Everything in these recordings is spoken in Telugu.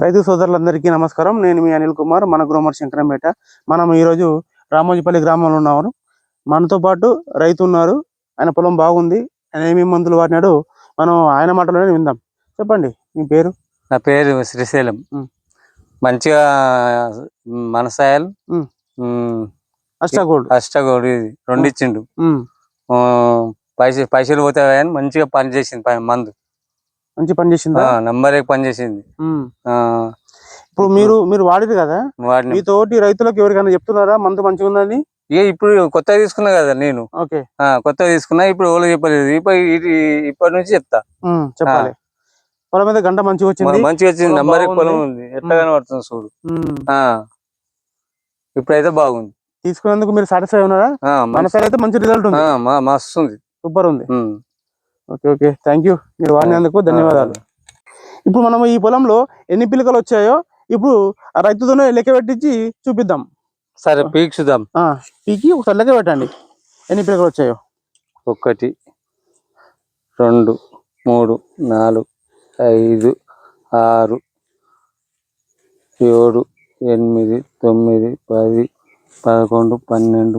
రైతు సోదరులందరికీ నమస్కారం. నేను మీ అనిల్ కుమార్ మన గ్రోమర్ శంకరంపేట. మనం ఈరోజు రామోజీపల్లి గ్రామంలో ఉన్నాము. మనతో పాటు రైతు ఉన్నారు. ఆయన పొలం బాగుంది. ఆయన ఏమేమి మందులు వాడినాడు మనం ఆయన మాటలోనే విందాం. చెప్పండి మీ పేరు? నా పేరు శ్రీశైలం. మంచిగా మనసాయలు. ఉమ్. అష్టాగోల్డ్ అష్టగౌడి. రెండు ఇచ్చిండు. పైసలు పైసలు పోతాయి కానీ మంచిగా పని చేసింది పై- మందు. మంచి పని చేసిందా? నంబర్ పని చేసింది. ఇప్పుడు మీరు మీరు వాడిరు కదా? వాడిని. మీ తోటి రైతులకు ఎవరికైనా చెప్తున్నారా? మందు మంచిగా ఉందని? ఇక ఇప్పుడు కొత్తగా తీసుకున్నా కదా నేను. ఓకే. కొత్తగా తీసుకున్నా ఇప్పుడు ఎవరు చెప్పలేదు. ఇప్పటి నుంచి చెప్తా. చెప్పాలి. పొలం మీద గంట మంచిగా వచ్చింది? మంచిగా వచ్చింది నంబర్. పొలం ఉంది. ఎట్లా. కనబడుతుంది చూడు. ఇప్పుడైతే బాగుంది. తీసుకున్నందుకు మీరు సాటిస్ఫై ఉన్నారా? మన అయితే మంచి రిజల్ట్ ఉంది. మస్తు ఉంది. సూపర్ ఉంది. Okay okay. థ్యాంక్ యూ మీరు వాడినందుకు ధన్యవాదాలు. ఇప్పుడు మనం ఈ పొలంలో ఎన్ని పిలకలు వచ్చాయో ఇప్పుడు ఆ రైతుతోనే లెక్క పెట్టించి చూపిద్దాం. సరే పీక్ చూద్దాం ఆ, పీకి ఒకసారి లెక్క పెట్టండి. ఎన్ని పిలకలు వచ్చాయో. ఒకటి రెండు మూడు నాలుగు ఐదు ఆరు ఏడు ఎనిమిది తొమ్మిది పది పదకొండు పన్నెండు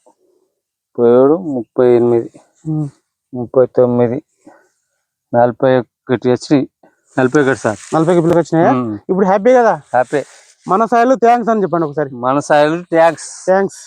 ముప్పై ఏడు ముప్పై ఎనిమిది ముప్పై తొమ్మిది నలభై ఒకటి వచ్చి నలభై ఒకటి సార్. నలభైకి పిల్లకి వచ్చినాయా? ఇప్పుడు హ్యాపీ కదా? హ్యాపీ. మన సాయిలు థ్యాంక్స్ అని చెప్పండి ఒకసారి. మన సాయిలు ట్యాక్స్ థ్యాంక్స్.